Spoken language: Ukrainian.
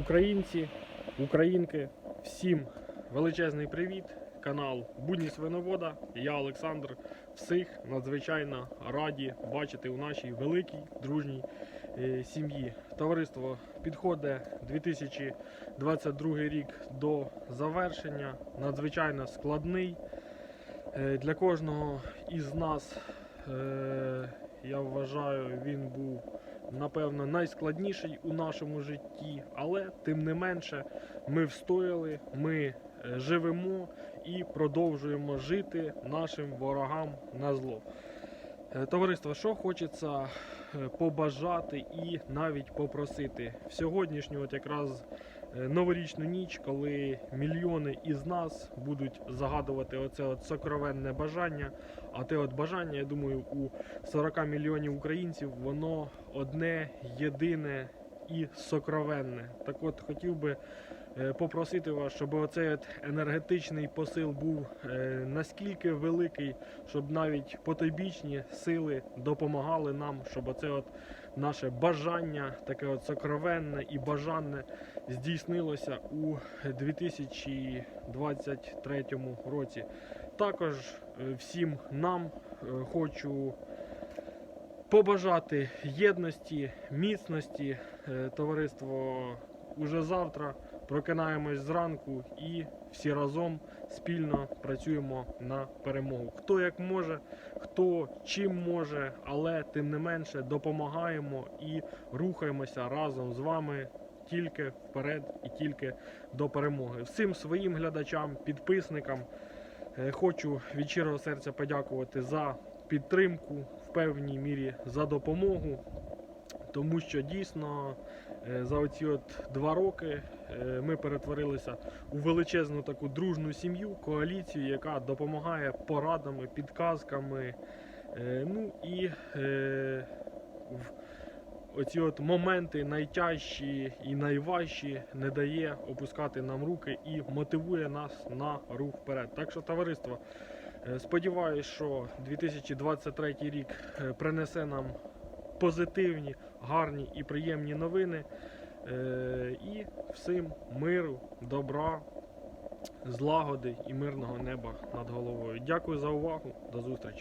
Українці, українки, всім величезний привіт. Канал Будні Свиновода. Я Олександр. Всіх надзвичайно раді бачити у нашій великій дружній е, сім'ї. Товариство підходить 2022 рік до завершення. Надзвичайно складний. Е, Для кожного із нас, е, я вважаю, він був напевно найскладніший у нашому житті, але тим не менше ми встояли, ми е, живемо і продовжуємо жити нашим ворогам на зло. Е, Товариство, що хочеться е, побажати і навіть попросити в сьогоднішню, от якраз е, новорічну ніч, коли мільйони із нас будуть загадувати оце от сокровенне бажання. А те от бажання, я думаю, у 40 мільйонів українців воно одне, єдине і сокровенне. Так от хотів би попросити вас, щоб оцей енергетичний посил був е, наскільки великий, щоб навіть потойбічні сили допомагали нам, щоб оце от наше бажання, таке от сокровенне і бажанне здійснилося у 2023 році. Також е, всім нам е, хочу побажати єдності, міцності. Е, Товариство уже завтра прокинаємось зранку і всі разом спільно працюємо на перемогу. Хто як може, хто чим може, але тим не менше допомагаємо і рухаємося разом з вами тільки вперед і тільки до перемоги. Всім своїм глядачам, підписникам. Е, Хочу від щирого серця подякувати за підтримку, в певній мірі за допомогу, тому що дійсно е, за оці от два роки е, ми перетворилися у величезну таку дружну сім'ю, коаліцію, яка допомагає порадами, підказками. е, Ну і в оці от моменти найтяжчі і найважчі не дає опускати нам руки і мотивує нас на рух вперед. Так що, товариство, сподіваюсь, що 2023 рік принесе нам позитивні, гарні і приємні новини. Е, І всім миру, добра, злагоди і мирного неба над головою. Дякую за увагу. До зустрічі.